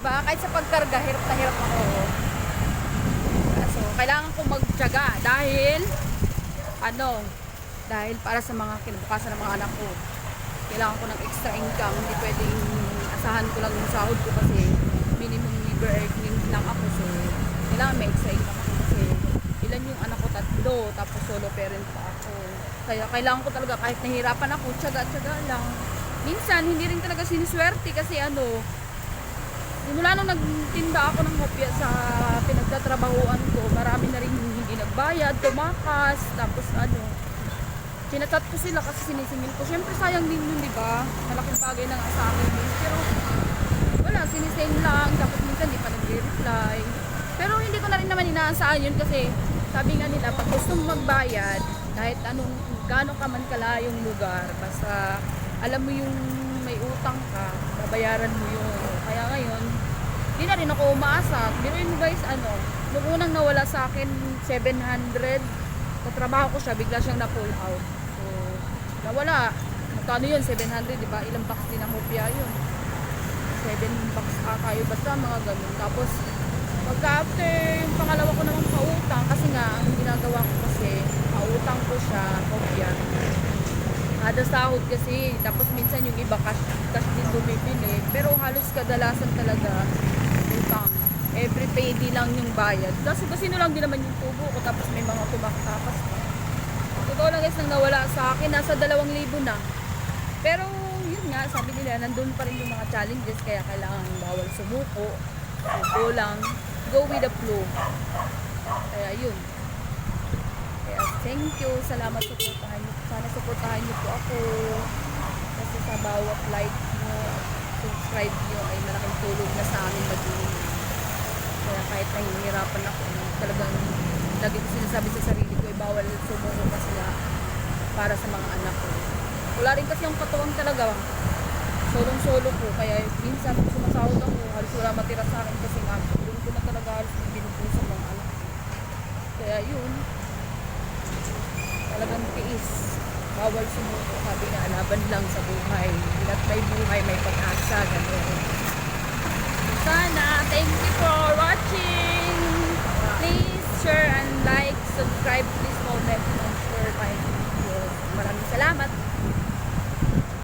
Diba? Kahit sa pagkarga, hirap na hirap ako. So, kailangan ko magtyaga dahil, ano, dahil para sa mga kinabukasan ng mga anak ko. Kailangan ko ng extra income. Hindi pwedeng asahan ko lang yung sahod ko kasi minimum labor earnings lang ako. So, kailangan may extra income ako kasi ilan yung anak ko tatlo, tapos solo parent pa ako. Kaya kailangan ko talaga kahit nahirapan ako, tsaga-tsaga lang. Minsan, hindi rin talaga siniswerte kasi ano, Simula nung nagtinda ako ng hopya sa pinagtatrabahuan ko, marami na rin hindi nagbayad, tumakas, tapos ano, chinachat ko sila kasi sinisingil ko. Siyempre sayang din yun, di ba? Malaking bagay na nga sa akin yun. Pero wala, sinisend lang, tapos minsan di pa nag-reply. Pero hindi ko na rin naman inaasahan yun kasi sabi nga nila, pag gusto mo magbayad, kahit anong, gaano ka man kalayong lugar, basta alam mo yung utang ka, babayaran mo yun. Kaya ngayon, hindi na rin ako umaasa. Biruin mo guys, ano, nung unang nawala sa akin, 700, katrabaho ko siya, bigla siyang na-pull out. So, nawala. Magkano yun? 700, di ba? Ilang box din ang hopya yun. 7 box ata yun. Basta mga ganun. Tapos, pagka after yung pangalawa ko namang pautang, kasi nga, ang ginagawa ko kasi, pautang ko siya, hopya. Kada sahod kasi, tapos minsan yung iba cash, cash din bumibili. Pero halos kadalasan talaga, utang. Every payday lang yung bayad. Kasi kasi sino lang din naman yung tubo ko, tapos may mga tumaktakas pa. Totoo lang guys, nang nawala sa akin, nasa dalawang libo na. Pero yun nga, sabi nila, nandun pa rin yung mga challenges, kaya kailangan bawal sumuko. So, go lang, go with the flow. Kaya yun. Thank you. Salamat suportahan niyo. Sana suportahan niyo po ako. Kasi sa bawat like mo, subscribe niyo ay malaking tulong na sa amin maging. Kaya kahit nahihirapan ako, talagang lagi ko sinasabi sa sarili ko, ay bawal sumuko kasi nga para sa mga anak ko. Wala rin kasi yung katuwang talaga. Solong-solo ko. Kaya minsan sumasahod ako, halos wala matira sa akin kasi nga, doon ko na talaga halos binubuo sa mga anak ko. Kaya yun, talagang tiis. Bawal sumuko sabi na laban lang sa buhay. At may buhay, may pag-asa, gano'n. Sana, thank you for watching. Please share and like, subscribe, please comment.